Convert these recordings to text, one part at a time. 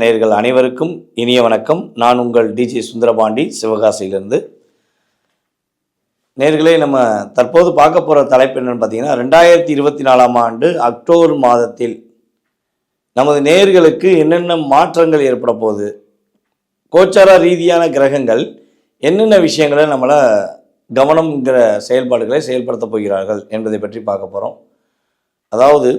நேர்கள் அனைவருக்கும் இனிய வணக்கம். நான் உங்கள் டிஜே சுந்தரபாண்டி சிவகாசியிலிருந்து. நேர்களே நம்ம தற்போது பார்க்க போகிற தலைப்பு என்னென்னு பார்த்தீங்கன்னா ரெண்டாயிரத்தி இருபத்தி நாலாம் ஆண்டு அக்டோபர் மாதத்தில் நமது நேர்களுக்கு என்னென்ன மாற்றங்கள் ஏற்பட போகுது கோச்சார ரீதியான கிரகங்கள் என்னென்ன விஷயங்களை நம்மளை கவனம்ங்கிற செயல்பாடுகளை செயல்படுத்தப் போகிறார்கள் என்பதை பற்றி பார்க்க போகிறோம் அதாவது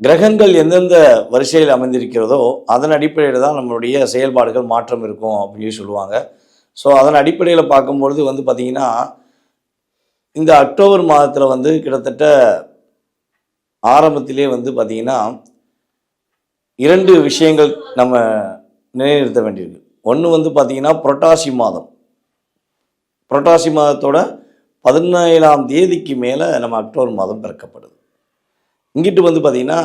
கிரகங்கள் எந்தெந்த வரிசையில் அமைந்திருக்கிறதோ அதன் அடிப்படையில் தான் நம்மளுடைய செயல்பாடுகள் மாற்றம் இருக்கும் அப்படின்னு சொல்லுவாங்க. ஸோ அதன் அடிப்படையில் பார்க்கும்பொழுது வந்து பார்த்திங்கன்னா இந்த அக்டோபர் மாதத்தில் வந்து கிட்டத்தட்ட ஆரம்பத்திலே வந்து பார்த்திங்கன்னா இரண்டு விஷயங்கள் நம்ம நிலைநிறுத்த வேண்டியிருக்கு. ஒன்று வந்து பார்த்திங்கன்னா புரட்டாசி மாதம். புரட்டாசி மாதத்தோட பதினேழாம் தேதிக்கு மேலே நம்ம அக்டோபர் மாதம் பிறக்கப்படுது. இங்கிட்டு வந்து பார்த்திங்கன்னா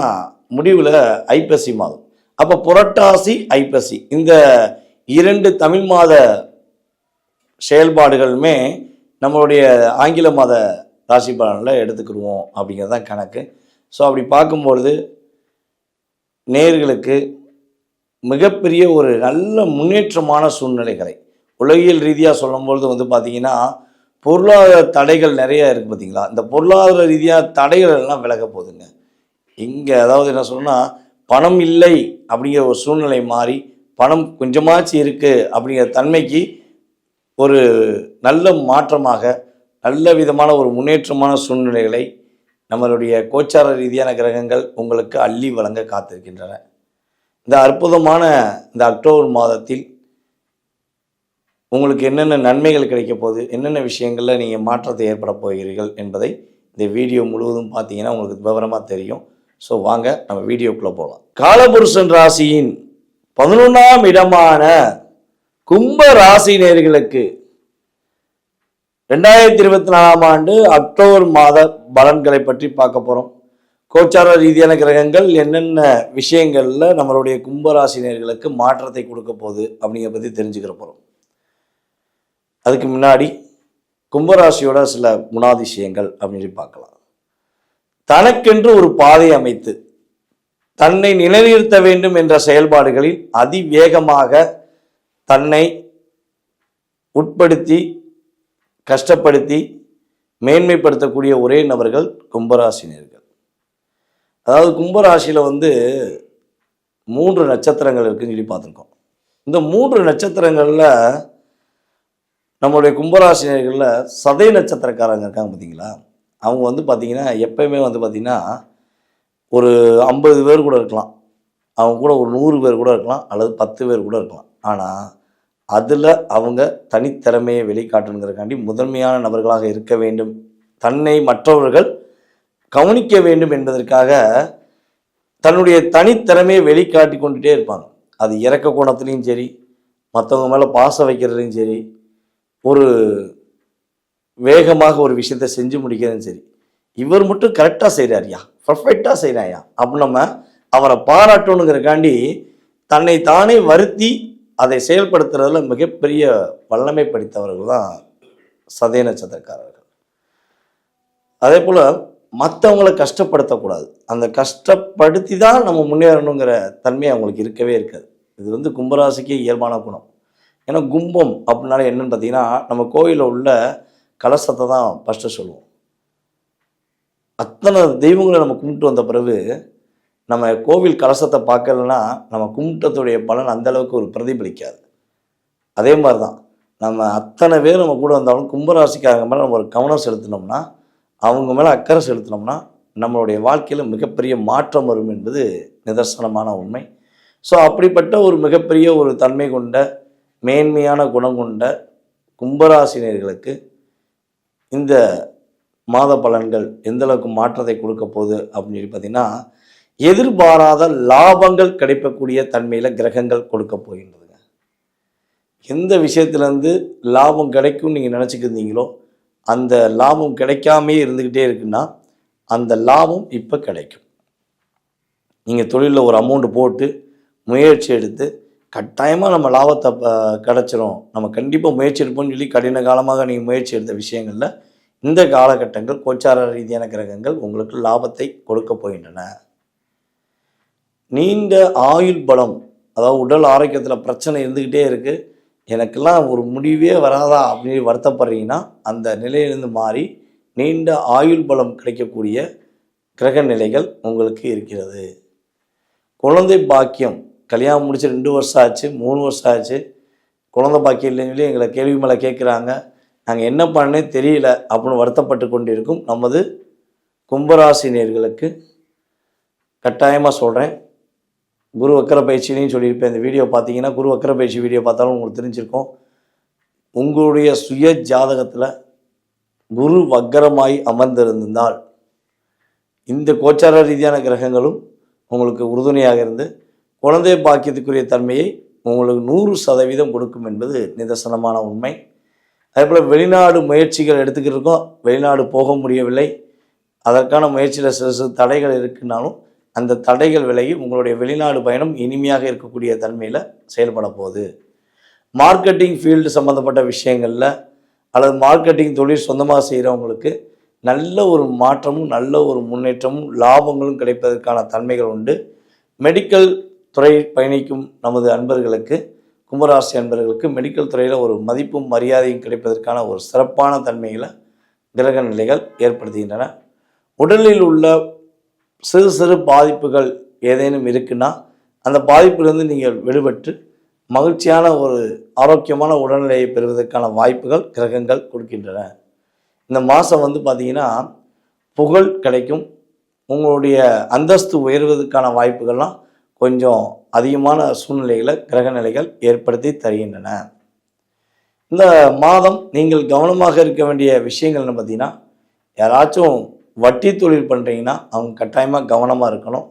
முடிவில் ஐப்பசி மாதம். அப்போ புரட்டாசி ஐப்பசி இந்த இரண்டு தமிழ் மாத செயல்பாடுகளுமே நம்மளுடைய ஆங்கில மாத ராசி பலனில் எடுத்துக்கிடுவோம் அப்படிங்கிறது தான் கணக்கு. ஸோ அப்படி பார்க்கும்பொழுது நேர்களுக்கு மிகப்பெரிய ஒரு நல்ல முன்னேற்றமான சூழ்நிலைகளை உலகியல் ரீதியாக சொல்லும்பொழுது வந்து பார்த்திங்கன்னா பொருளாதார தடைகள் நிறைய இருக்குது பார்த்தீங்களா இந்த பொருளாதார ரீதியாக தடைகள் எல்லாம் விலக போகுதுங்க. இங்கே அதாவது என்ன சொல்லணும்னா பணம் இல்லை அப்படிங்கிற ஒரு சூழ்நிலை மாறி பணம் கொஞ்சமாச்சு இருக்குது அப்படிங்கிற தன்மைக்கு ஒரு நல்ல மாற்றமாக நல்ல விதமான ஒரு முன்னேற்றமான சூழ்நிலைகளை நம்மளுடைய கோச்சார ரீதியான கிரகங்கள் உங்களுக்கு அள்ளி வழங்க காத்திருக்கின்றன. இந்த அற்புதமான இந்த அக்டோபர் மாதத்தில் உங்களுக்கு என்னென்ன நன்மைகள் கிடைக்க போகுது என்னென்ன விஷயங்களில் நீங்கள் மாற்றத்தை ஏற்பட போகிறீர்கள் என்பதை இந்த வீடியோ முழுவதும் பார்த்தீங்கன்னா உங்களுக்கு விவரமாக தெரியும். ஸோ வாங்க நம்ம வீடியோக்குள்ளே போகலாம் காலபுருஷன் ராசியின் பதினொன்றாம் இடமான கும்ப ராசி நேர்களுக்கு ரெண்டாயிரத்தி இருபத்தி நாலாம் ஆண்டு அக்டோபர் மாத பலன்களை பற்றி பார்க்க போகிறோம் கோச்சார ரீதியான கிரகங்கள் என்னென்ன விஷயங்களில் நம்மளுடைய கும்பராசினியர்களுக்கு மாற்றத்தை கொடுக்க போகுது அப்படிங்கிற பற்றி தெரிஞ்சுக்கிற போகிறோம் அதுக்கு முன்னாடி கும்பராசியோட சில குணாதிசயங்கள் அப்படின்னு சொல்லி பார்க்கலாம். தனக்கென்று ஒரு பாதை அமைத்து தன்னை நிலைநிறுத்த வேண்டும் என்ற செயல்பாடுகளில் அதிவேகமாக தன்னை உட்படுத்தி கஷ்டப்படுத்தி மேன்மைப்படுத்தக்கூடிய ஒரே நபர்கள் கும்பராசினியர்கள். அதாவது கும்பராசியில் வந்து மூன்று நட்சத்திரங்கள் இருக்குன்னு சொல்லி பார்த்துருக்கோம். இந்த மூன்று நட்சத்திரங்களில் நம்மளுடைய கும்பராசினியர்களில் சதை நட்சத்திரக்காரங்க இருக்காங்க பார்த்தீங்களா அவங்க வந்து பார்த்திங்கன்னா எப்பயுமே வந்து பார்த்திங்கன்னா ஒரு ஐம்பது பேர் கூட இருக்கலாம். அவங்க கூட ஒரு நூறு பேர் கூட இருக்கலாம் அல்லது பத்து பேர் கூட இருக்கலாம். ஆனால் அதில் அவங்க தனித்திறமையை வெளிக்காட்டணுங்கிறக்காண்டி முதன்மையான நபர்களாக இருக்க வேண்டும். தன்னை மற்றவர்கள் கவனிக்க வேண்டும் என்பதற்காக தன்னுடைய தனித்திறமையை வெளிக்காட்டி கொண்டுட்டே இருப்பாங்க. அது இறக்க கோணத்துலேயும் சரி மற்றவங்க மேலே பாசம் வைக்கிறதுலையும் சரி ஒரு வேகமாக ஒரு விஷயத்த செஞ்சு முடிக்கிறதும் சரி. இவர் மட்டும் கரெக்டாக செய்கிறாரியா பர்ஃபெக்டாக செய்கிறாயா அப்போ நம்ம அவரை பாராட்டணுங்கிறக்காண்டி தன்னை தானே வருத்தி அதை செயல்படுத்துறதுல மிகப்பெரிய வல்லமை படித்தவர்கள் தான் சதய நட்சத்திரக்காரர்கள் அதே போல் மற்றவங்களை கஷ்டப்படுத்தக்கூடாது. அந்த கஷ்டப்படுத்தி தான் நம்ம முன்னேறணுங்கிற தன்மை அவங்களுக்கு இருக்கவே இருக்காது. இது வந்து கும்பராசிக்கே இயல்பான குணம். ஏன்னா கும்பம் அப்படின்னால என்னென்னு பார்த்தீங்கன்னா நம்ம கோயிலில் உள்ள கலசத்தை தான் ஃபஸ்ட்டு சொல்லுவோம். அத்தனை தெய்வங்களை நம்ம கும்பிட்டு வந்த பிறகு நம்ம கோவில் கலசத்தை பார்க்கலன்னா நம்ம கும்பிட்டத்துடைய பலன் அந்த அளவுக்கு ஒரு பிரதிபலிக்காது. அதே மாதிரி தான் நம்ம அத்தனை பேர் நம்ம கூட வந்தாலும் கும்பராசிக்காரங்க மேலே நம்ம ஒரு கவனம் செலுத்தினோம்னா அவங்க மேலே அக்கறை செலுத்தினோம்னா நம்மளுடைய வாழ்க்கையில் மிகப்பெரிய மாற்றம் வரும் என்பது நிதர்சனமான உண்மை. ஸோ அப்படிப்பட்ட ஒரு மிகப்பெரிய ஒரு தன்மை கொண்ட மேன்மையான குணம் கொண்ட கும்பராசினியர்களுக்கு இந்த மாத பலன்கள் எந்தளவுக்கு மாற்றத்தை கொடுக்க போகுது அப்படின்னு சொல்லி பார்த்தீங்கன்னா எதிர்பாராத லாபங்கள் கிடைக்கக்கூடிய தன்மையில் கிரகங்கள் கொடுக்க போகின்றதுங்க. எந்த விஷயத்துலேருந்து லாபம் கிடைக்கும்னு நீங்கள் நினச்சிக்கிருந்தீங்களோ அந்த லாபம் கிடைக்காமே இருந்துக்கிட்டே இருக்குன்னா அந்த லாபம் இப்போ கிடைக்கும். நீங்கள் தொழிலில் ஒரு அமௌண்ட்டு போட்டு முயற்சி எடுத்து கட்டாயமாக நம்ம லாபத்தை ப- கிடைச்சிரும். நம்ம கண்டிப்பாக முயற்சி எடுப்போம்னு சொல்லி கடின காலமாக நீங்கள் முயற்சி எடுத்த விஷயங்களில் இந்த காலகட்டங்கள் கோச்சார ரீதியான கிரகங்கள் உங்களுக்கு லாபத்தை கொடுக்க போகின்றன. நீண்ட ஆயுள் பலம் அதாவது உடல் ஆரோக்கியத்தில் பிரச்சனை இருந்துக்கிட்டே இருக்குது எனக்கெல்லாம் ஒரு முடிவே வராதா அப்படின்னு வருத்தப்படுறீங்கன்னா அந்த நிலையிலிருந்து மாறி நீண்ட ஆயுள் பலம் கிடைக்கக்கூடிய கிரக நிலைகள் உங்களுக்கு இருக்கிறது. குழந்தை பாக்கியம் கல்யாணம் முடிச்சு ரெண்டு வருஷம் ஆச்சு மூணு வருஷம் ஆச்சு. குழந்தை பாக்கி இல்லைன்னு சொல்லி எங்களை கேள்வி மேலே கேட்குறாங்க நாங்கள் என்ன பண்ணே தெரியல அப்படின்னு வருத்தப்பட்டு கொண்டிருக்கும் நமது கும்பராசினியர்களுக்கு. கட்டாயமாக சொல்கிறேன் குரு வக்கர பயிற்சியிலையும் சொல்லியிருப்பேன். இந்த வீடியோ பார்த்தீங்கன்னா குரு வக்கர பயிற்சி வீடியோ பார்த்தாலும் உங்களுக்கு தெரிஞ்சிருக்கும். உங்களுடைய சுய ஜாதகத்தில் குரு வக்கரமாய் அமர்ந்திருந்தால் இந்த கோச்சார ரீதியான கிரகங்களும் உங்களுக்கு உறுதுணையாக இருந்து குழந்தை பாக்கியத்துக்குரிய தன்மையை உங்களுக்கு நூறு சதவீதம் கொடுக்கும் என்பது நிதர்சனமான உண்மை. அதேபோல் வெளிநாடு முயற்சிகள் எடுத்துக்கிட்டு இருக்கோம் வெளிநாடு போக முடியவில்லை. அதற்கான முயற்சியில் சில சில தடைகள் இருக்குனாலும் அந்த தடைகள் விலகி உங்களுடைய வெளிநாடு பயணம் இனிமையாக இருக்கக்கூடிய தன்மையில் செயல்பட போகுது. மார்க்கெட்டிங் ஃபீல்டு சம்மந்தப்பட்ட விஷயங்களில் அல்லது மார்க்கெட்டிங் தொழில் சொந்தமாக செய்கிறவங்களுக்கு நல்ல ஒரு மாற்றமும் நல்ல ஒரு முன்னேற்றமும் லாபங்களும் கிடைப்பதற்கான தன்மைகள் உண்டு. மெடிக்கல் துறை பயணிக்கும் நமது அன்பர்களுக்கு கும்பராசி அன்பர்களுக்கு மெடிக்கல் துறையில் ஒரு மதிப்பும் மரியாதையும் கிடைப்பதற்கான ஒரு சிறப்பான தன்மையில் கிரக நிலைகள் ஏற்படுத்துகின்றன. உடலில் உள்ள சிறு சிறு பாதிப்புகள் ஏதேனும் இருக்குன்னா அந்த பாதிப்பிலிருந்து நீங்கள் விடுபட்டு மகிழ்ச்சியான ஒரு ஆரோக்கியமான உடல்நிலையை பெறுவதற்கான வாய்ப்புகள் கிரகங்கள் கொடுக்கின்றன. இந்த மாதம் வந்து பார்த்திங்கன்னா புகழ் கிடைக்கும். உங்களுடைய அந்தஸ்து உயர்வதற்கான வாய்ப்புகள்லாம் கொஞ்சம் அதிகமான சூழ்நிலைகளை கிரக நிலைகள் ஏற்படுத்தி தருகின்றன. இந்த மாதம் நீங்கள் கவனமாக இருக்க வேண்டிய விஷயங்கள்னு பார்த்தீங்கன்னா யாராச்சும் வட்டி தொழில் பண்ணுறீங்கன்னா அவங்க கட்டாயமாக கவனமாக இருக்கணும்.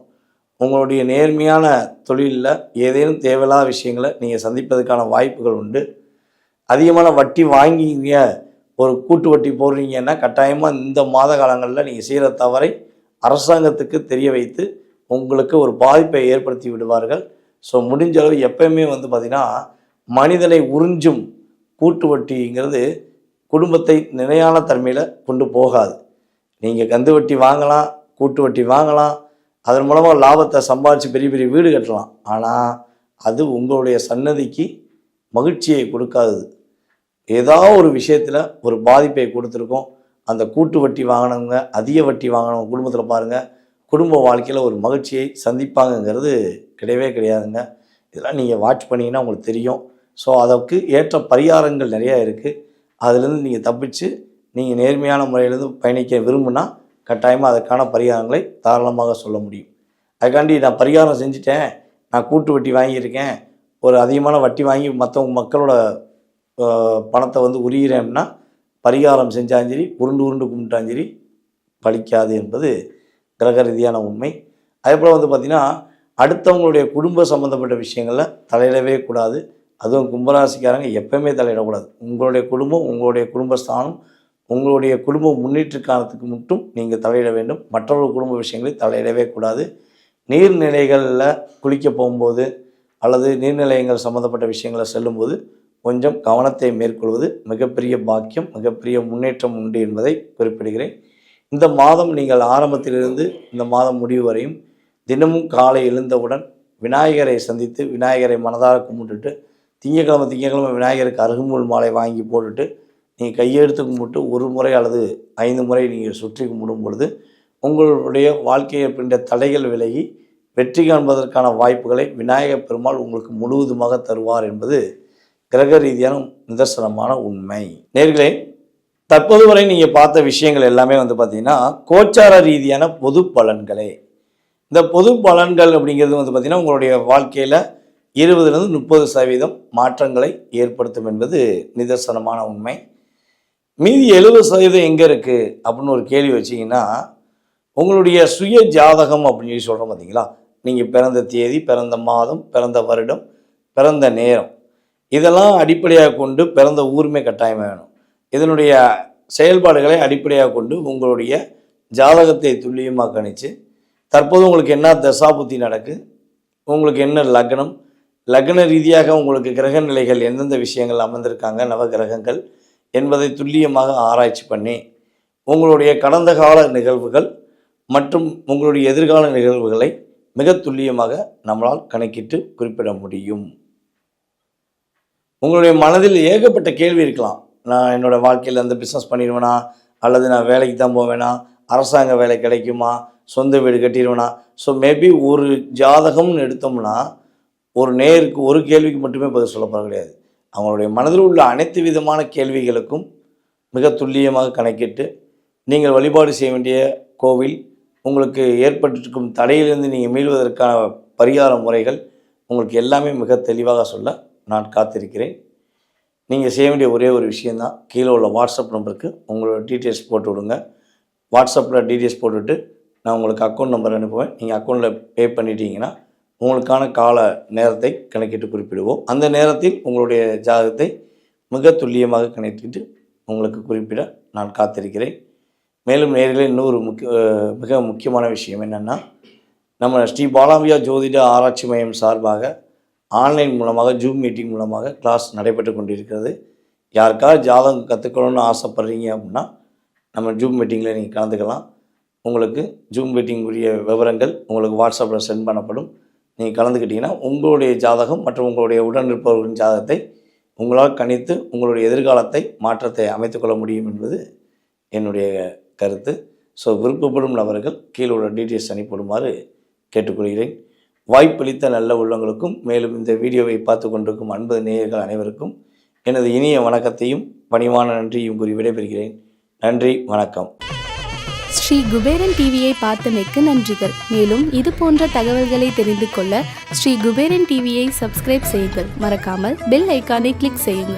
உங்களுடைய நேர்மையான தொழிலில் ஏதேனும் தேவையில்லாத விஷயங்களை நீங்கள் சந்திப்பதற்கான வாய்ப்புகள் உண்டு. அதிகமான வட்டி வாங்கிங்க ஒரு கூட்டு வட்டி போடுறீங்கன்னா கட்டாயமாக இந்த மாத காலங்களில் நீங்கள் செய்கிற தவறை அரசாங்கத்துக்கு தெரிய வைத்து உங்களுக்கு ஒரு பாதிப்பை ஏற்படுத்தி விடுவார்கள். ஸோ முடிஞ்ச அளவு எப்பயுமே வந்து பார்த்திங்கன்னா மனிதனை உறிஞ்சும் கூட்டு வட்டிங்கிறது குடும்பத்தை நிலையான தன்மையில் கொண்டு போகாது. நீங்கள் கந்து வட்டி வாங்கலாம் கூட்டு வட்டி வாங்கலாம் அதன் மூலமாக லாபத்தை சம்பாதிச்சு பெரிய பெரிய வீடு கட்டலாம். ஆனால் அது உங்களுடைய சன்னதிக்கு மகிழ்ச்சியை கொடுக்காது. ஏதாவது ஒரு விஷயத்தில் ஒரு பாதிப்பை கொடுத்துருக்கோம். அந்த கூட்டு வட்டி வாங்கினவங்க அதிக வட்டி வாங்கினவங்க குடும்பத்தில் பாருங்கள் குடும்ப வாழ்க்கையில் ஒரு மகிழ்ச்சியை சந்திப்பாங்கங்கிறது கிடையவே கிடையாதுங்க. இதெல்லாம் நீங்கள் வாட்ச் பண்ணிங்கன்னா உங்களுக்கு தெரியும். ஸோ அதற்கு ஏற்ற பரிகாரங்கள் நிறையா இருக்குது அதுலேருந்து நீங்கள் தப்பிச்சு நீங்கள் நேர்மையான முறையிலேருந்து பயணிக்க விரும்புனா கட்டாயமாக அதற்கான பரிகாரங்களை தாராளமாக சொல்ல முடியும். அதுக்காண்டி நான் பரிகாரம் செஞ்சுட்டேன். நான் கூட்டு வட்டி வாங்கியிருக்கேன். ஒரு அதிகமான வட்டி வாங்கி மற்றவங்க மக்களோட பணத்தை வந்து உரியிறேன்னா பரிகாரம் செஞ்சாலும் சரி உருண்டு உருண்டு கும்பிட்டாலும் சரி பலிக்காது என்பது கிரக ரீதியான உண்மை. அதே போல் வந்து பார்த்திங்கன்னா அடுத்தவங்களுடைய குடும்ப சம்மந்தப்பட்ட விஷயங்களில் தலையிடவே கூடாது. அதுவும் கும்பராசிக்காரங்க எப்பவுமே தலையிடக்கூடாது. உங்களுடைய குடும்பம் உங்களுடைய குடும்பஸ்தானம் உங்களுடைய குடும்ப முன்னேற்றக்காலத்துக்கு மட்டும் நீங்கள் தலையிட வேண்டும். மற்றவர்கள் குடும்ப விஷயங்களில் தலையிடவே கூடாது. நீர்நிலைகளில் குளிக்க போகும்போது அல்லது நீர்நிலையங்கள் சம்மந்தப்பட்ட விஷயங்களை செல்லும்போது கொஞ்சம் கவனத்தை மேற்கொள்வது மிகப்பெரிய பாக்கியம் மிகப்பெரிய முன்னேற்றம் உண்டு என்பதை குறிப்பிடுகிறேன். இந்த மாதம் நீங்கள் ஆரம்பத்திலிருந்து இந்த மாதம் முடிவு வரையும் தினமும் காலை எழுந்தவுடன் விநாயகரை சந்தித்து விநாயகரை மனதார கும்பிட்டுட்டு திங்கக்கிழமை திங்கக்கிழமை விநாயகருக்கு அருகுமுள் மாலை வாங்கி போட்டுட்டு நீங்கள் கையெழுத்து கும்பிட்டு ஒரு முறை அல்லது ஐந்து முறை நீங்கள் சுற்றி கும்பிடும் பொழுது உங்களுடைய வாழ்க்கையை பின்ற தடைகள் விலகி வெற்றி காண்பதற்கான வாய்ப்புகளை விநாயகப் பெருமாள் உங்களுக்கு முழுவதுமாக தருவார் என்பது கிரக ரீதியான நிதர்சனமான உண்மை. நேர்களே தற்போது வரை நீங்கள் பார்த்த விஷயங்கள் எல்லாமே வந்து பார்த்தீங்கன்னா கோச்சார ரீதியான பொது பலன்களே. இந்த பொது பலன்கள் அப்படிங்கிறது வந்து பார்த்தீங்கன்னா உங்களுடைய வாழ்க்கையில் இருபதுலேருந்து முப்பது சதவீதம் மாற்றங்களை ஏற்படுத்தும் என்பது நிதர்சனமான உண்மை. மீதி எழுபது சதவீதம் எங்கே இருக்குது அப்படின்னு ஒரு கேள்வி வச்சிங்கன்னா உங்களுடைய சுய ஜாதகம் அப்படின்னு சொல்லி சொல்கிறோம் பார்த்தீங்களா நீங்கள் பிறந்த தேதி பிறந்த மாதம் பிறந்த வருடம் பிறந்த நேரம். இதெல்லாம் அடிப்படையாக கொண்டு பிறந்த ஊருமே கட்டாயம் வேணும். இதனுடைய செயல்பாடுகளை அடிப்படையாக கொண்டு உங்களுடைய ஜாதகத்தை துல்லியமாக கணிச்சு தற்போது உங்களுக்கு என்ன தசாபுத்தி நடக்கு உங்களுக்கு என்ன லக்னம் லக்ன ரீதியாக உங்களுக்கு கிரக நிலைகள் எந்தெந்த விஷயங்கள் அமர்ந்திருக்காங்க நவ கிரகங்கள் என்பதை துல்லியமாக ஆராய்ச்சி பண்ணி உங்களுடைய கடந்த கால நிகழ்வுகள் மற்றும் உங்களுடைய எதிர்கால நிகழ்வுகளை மிக துல்லியமாக நம்மளால் கணக்கிட்டு குறிப்பிட முடியும். உங்களுடைய மனதில் ஏகப்பட்ட கேள்வி இருக்கலாம். நான் என்னோடய வாழ்க்கையில் அந்த பிஸ்னஸ் பண்ணிடுவேனா? அல்லது நான் வேலைக்கு தான் போவேனா? அரசாங்க வேலை கிடைக்குமா? சொந்த வீடு கட்டிடுவேனா? ஸோ மேபி ஒரு ஜாதகம்னு எடுத்தோம்னா ஒரு நேருக்கு ஒரு கேள்விக்கு மட்டுமே பதில் சொல்லப்பட கிடையாது. அவங்களுடைய மனதில் உள்ள அனைத்து விதமான கேள்விகளுக்கும் மிக துல்லியமாக கணக்கிட்டு நீங்கள் வழிபாடு செய்ய வேண்டிய கோவில் உங்களுக்கு ஏற்பட்டிருக்கும் தடையிலிருந்து நீங்கள் மீள்வதற்கான பரிகார முறைகள் உங்களுக்கு எல்லாமே மிக தெளிவாக சொல்ல நான் காத்திருக்கிறேன். நீங்கள் செய்ய வேண்டிய ஒரே ஒரு விஷயந்தான் கீழே உள்ள வாட்ஸ்அப் நம்பருக்கு உங்களோட டீட்டெயில்ஸ் போட்டு விடுங்க. வாட்ஸ்அப்பில் டீட்டெயில்ஸ் போட்டுவிட்டு நான் உங்களுக்கு அக்கௌண்ட் நம்பர் அனுப்புவேன். நீங்கள் அக்கௌண்ட்டில் பே பண்ணிட்டீங்கன்னா உங்களுக்கான கால நேரத்தை கணக்கிட்டு குறிப்பிடுவோம். அந்த நேரத்தில் உங்களுடைய ஜாதகத்தை மிக துல்லியமாக கணக்கிட்டு உங்களுக்கு குறிப்பிட நான் காத்திருக்கிறேன். மேலும் நேரில் இன்னொரு முக்கிய மிக முக்கியமான விஷயம் என்னென்னா நம்ம ஸ்ரீ பாலாம்பியா ஜோதிட ஆராய்ச்சி மையம் சார்பாக ஆன்லைன் மூலமாக ஜூம் மீட்டிங் மூலமாக கிளாஸ் நடைபெற்று கொண்டிருக்கிறது. யாருக்காவது ஜாதகம் கற்றுக்கணும்னு ஆசைப்பட்றீங்க அப்படின்னா நம்ம ஜூம் மீட்டிங்கில் நீங்கள் கலந்துக்கலாம். உங்களுக்கு ஜூம் மீட்டிங் உரிய விவரங்கள் உங்களுக்கு வாட்ஸ்அப்பில் சென்ட் பண்ணப்படும். நீங்கள் கலந்துக்கிட்டிங்கன்னா உங்களுடைய ஜாதகம் மற்றும் உங்களுடைய உடன் இருப்பவர்களின் ஜாதகத்தை உங்களால் கணித்து உங்களுடைய எதிர்காலத்தை மாற்றத்தை அமைத்துக்கொள்ள முடியும் என்பது என்னுடைய கருத்து. ஸோ விருப்பப்படும் நபர்கள் கீழே உள்ள டீட்டெயில்ஸ் அனுப்பிவிடுமாறு கேட்டுக்கொள்கிறேன். வாய்ப்பளித்த நல்ல உள்ளங்களுக்கும் மேலும் இந்த வீடியோவை பார்த்து கொண்டிருக்கும் அன்பு நேயர்கள் அனைவருக்கும் எனது இனிய வணக்கத்தையும் பணிவான நன்றியும் கூறி விடைபெறுகிறேன். நன்றி வணக்கம். ஸ்ரீ குபேரன் டிவியை பார்த்தமைக்கு நன்றிகள். மேலும் இது போன்ற தகவல்களை தெரிந்து கொள்ள ஸ்ரீ குபேரன் டிவியை சப்ஸ்கிரைப் செய்யுங்கள். மறக்காமல் பெல் ஐக்கானை கிளிக் செய்யுங்கள்.